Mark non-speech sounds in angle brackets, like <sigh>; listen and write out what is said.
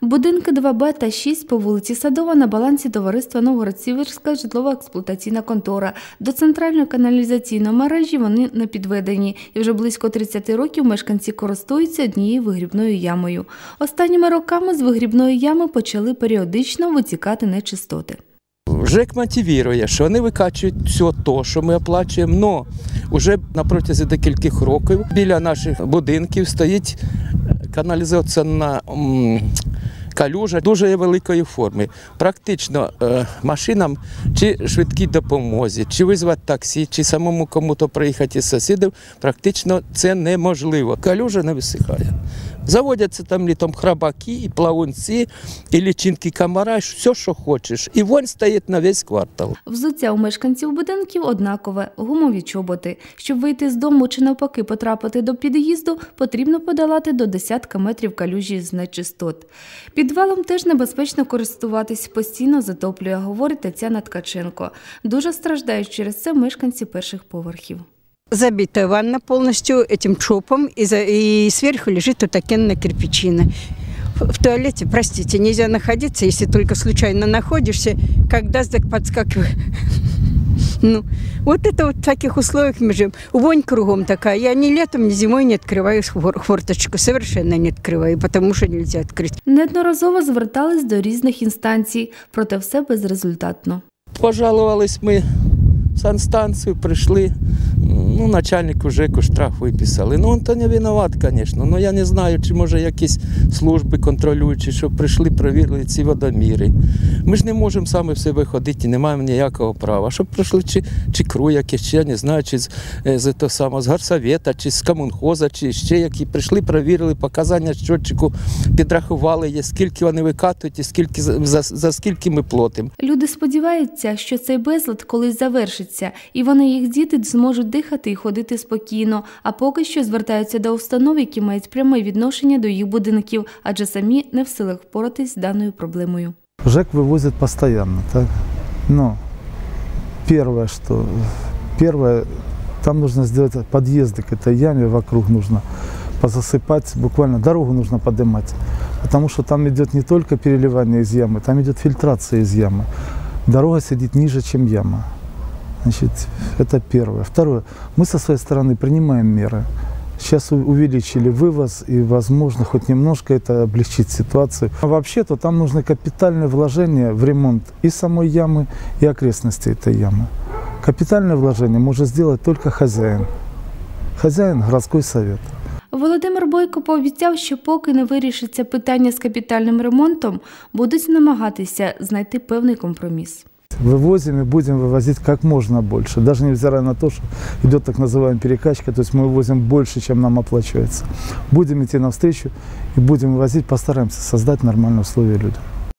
Будинки 2Б та 6 по вулиці Садова на балансі товариства Новгород-Сіверська житлово-експлуатаційна контора. До центральної каналізаційної мережі вони не підведені, і вже близько 30 років мешканці користуються однією вигрібною ямою. Останніми роками з вигрібної ями почали періодично витікати нечистоти. ЖЕК мотивує, що вони викачують все те, що ми оплачуємо, але вже на протязі декількох років біля наших будинків стоїть каналізаційна калюжа дуже великої форми. Практично е, машинам чи швидкій допомозі, чи визвати таксі, чи самому кому-то приїхати із сусідів, практично це неможливо. Калюжа не висихає. Заводяться там літом храбаки, і плавунці, і лічинки комара, все, що хочеш. І вонь стоїть на весь квартал. Взуття у мешканців будинків однакове – гумові чоботи. Щоб вийти з дому чи навпаки потрапити до під'їзду, потрібно подолати до десятка метрів калюжі з нечистот. Підвалом теж небезпечно користуватись, постійно затоплює, говорить Тетяна Ткаченко. Дуже страждають через це мешканці перших поверхів. Забитая ванна полностью этим чопом, и, за, и сверху лежит утокенная кирпичина. В в туалете, простите, нельзя находиться, если только случайно находишься, когда так подскакивает. <laughs> Ну, вот это вот в таких условиях мы живем. Вонь кругом такая. Я ни летом, ни зимой не открываю хвор- хворточку. Совершенно не открываю, потому что нельзя открыть. Неодноразово звертались до різних інстанцій, проте все безрезультатно. Пожалувались ми в санстанцію, прийшли. Ну, начальнику ЖЕКу штраф виписали. Ну, він то не винуват, звісно. Ну, я не знаю, чи може якісь служби контролюючі, щоб прийшли, перевірили ці водоміри. Ми ж не можемо самі все виходити, не маємо ніякого права. Щоб прийшли чи, чи КРУ якісь, чи я не знаю, чи з, е, з, того самого, з горсовета, чи з комунхоза, чи ще які прийшли, перевірили показання щотчику, підрахували, скільки вони викатують і скільки, за, за, скільки ми платимо. Люди сподіваються, що цей безлад колись завершиться, і вони, їх діти, зможуть дихати ходити спокійно, а поки що звертаються до установ, які мають пряме відношення до їх будинків, адже самі не в силах впоратись з даною проблемою. ЖЭК вывозит постоянно, так? Но первое, что... Первое, там нужно сделать подъезды к этой яме вокруг нужно позасыпать, буквально дорогу нужно поднимать. Потому что там идет не только переливание из ямы, там идет фильтрация из ямы. Дорога сидит ниже, чем яма. Значит, это первое. Второе, мы со своей стороны принимаем меры. Сейчас у- увеличили вывоз, и, возможно, хоть немножко это облегчит ситуацию. А вообще-то там нужны капитальные вложения в ремонт и самой ямы, и окрестностей этой ямы. Капитальное вложение может сделать только хозяин. Хозяин – городской совет. Володимир Бойко пообіцяв, що поки не вирішиться питання з капітальним ремонтом, будуть намагатися знайти певний компроміс. Вывозим и будем вывозить как можно больше. Даже невзирая на то, что идет так называемая перекачка, то есть мы вывозим больше, чем нам оплачивается. Будем идти навстречу и будем вывозить, постараемся создать нормальные условия людям.